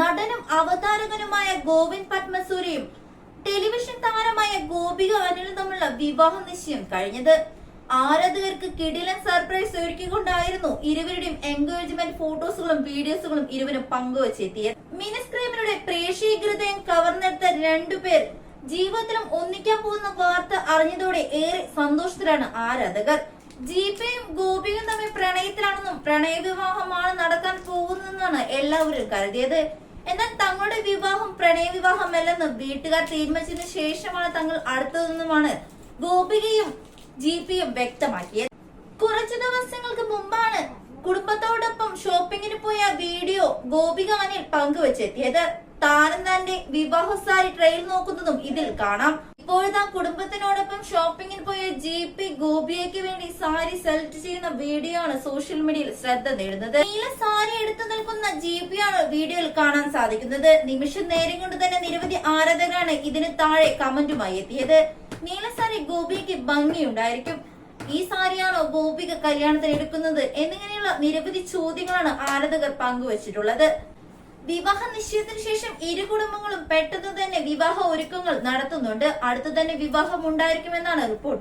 നടനും അവതാരകനുമായ ഗോവിന്ദ് പത്മസൂരിയും ടെലിവിഷൻ താരമായ ഗോപിക അനിലും തമ്മിലുള്ള വിവാഹ നിശ്ചയം കഴിഞ്ഞത്. ആരാധകർക്ക് കിടിലൻ സർപ്രൈസ് ഒരുക്കിക്കൊണ്ടായിരുന്നു ഇരുവരുടെയും എൻഗേജ്മെന്റ് ഫോട്ടോസുകളും വീഡിയോസുകളും ഇരുവരും പങ്കുവച്ചെത്തിയത്. മിനിസ്ക്രീമിലൂടെ പ്രേക്ഷീകൃതയും കവർന്നെടുത്ത രണ്ടുപേർ ജീവിതത്തിലും ഒന്നിക്കാൻ പോകുന്ന വാർത്ത അറിഞ്ഞതോടെ ഏറെ സന്തോഷത്തിലാണ് ആരാധകർ. ജീപ്പയും ഗോപിയും തമ്മിൽ പ്രണയത്തിലാണെന്നും പ്രണയവിവാഹമാണ് നടക്കാൻ പോകുന്നതെന്നാണ് എല്ലാവരും കരുതിയത്. എന്നാൽ തങ്ങളുടെ വിവാഹം പ്രണയവിവാഹമല്ലെന്ന് വീട്ടുകാർ തീരുമാനിച്ചതിനു ശേഷമാണ് തങ്ങൾ അടുത്തതെന്നുമാണ് ഗോപികയും ജി പിയും വ്യക്തമാക്കിയത്. കുറച്ചു ദിവസങ്ങൾക്ക് മുമ്പാണ് കുടുംബത്തോടൊപ്പം ഷോപ്പിങ്ങിന് പോയ വീഡിയോ ഗോപിക അനിൽ പങ്കുവച്ചെത്തിയത്. താനും തന്റെ വിവാഹ സാരി ട്രെയിൽ നോക്കുന്നതും ഇതിൽ കാണാം. ഇപ്പോഴത്തെ കുടുംബത്തിനോടൊപ്പം ഷോപ്പിങ്ങിന് പോയ ജി പി ഗോപിയയ്ക്ക് വേണ്ടി സാരി സെലക്ട് ചെയ്യുന്ന വീഡിയോ ആണ് സോഷ്യൽ മീഡിയയിൽ ശ്രദ്ധ നേടുന്നത്. നീല സാരി എടുത്തു നിൽക്കുന്ന ജി പി ആണ് വീഡിയോയിൽ കാണാൻ സാധിക്കുന്നത്. നിമിഷം നേരം കൊണ്ട് തന്നെ നിരവധി ആരാധകരാണ് ഇതിന് താഴെ കമന്റുമായി എത്തിയത്. നീല സാരി ഗോപിയയ്ക്ക് ഭംഗിയുണ്ടായിരിക്കും. ഈ സാരിയാണോ ഗോപിക കല്യാണത്തിന് എടുക്കുന്നത് എന്നിങ്ങനെയുള്ള നിരവധി ചോദ്യങ്ങളാണ് ആരാധകർ പങ്കുവച്ചിട്ടുള്ളത്. വിവാഹ നിശ്ചയത്തിന് ശേഷം ഇരു കുടുംബങ്ങളും പെട്ടെന്ന് വിവാഹ ഒരുക്കങ്ങൾ നടത്തുന്നുണ്ട്. അടുത്തു തന്നെ വിവാഹം ഉണ്ടായിരിക്കുമെന്നാണ് റിപ്പോർട്ട്.